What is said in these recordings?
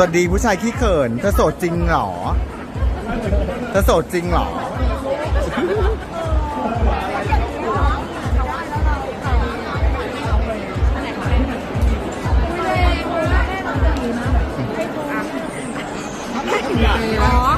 สวัสดีผู้ชายขี้เขินเธอโสดจริงเหรอเธอโสดจริงเหรอ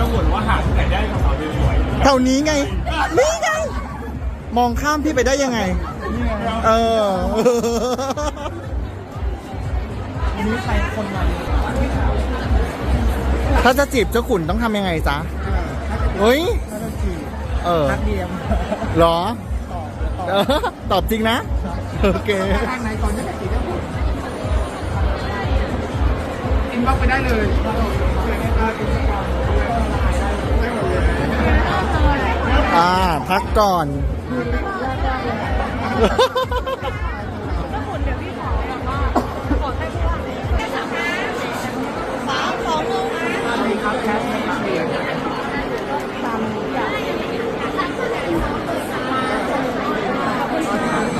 ก็บ่นว่าหาที่ไหนได้กระเป๋าสวยแถวนี้ไง นี่ไง มองข้ามพี่ไปได้ยังไง เออวันนี้ใครคนมา ถ้าจะจีบเจ้าขุนต้องทำยังไงจ๊ะเฮ้ย ถ้าจะจีบเออทักเดียมเหรอ ตอบแล้วตอบเออตอบจริงนะ โอเค ทางไหนก่อนจะจีบได้หมดอินบ็อกไปได้เลยได้หมดเลยอ่า พักก่อน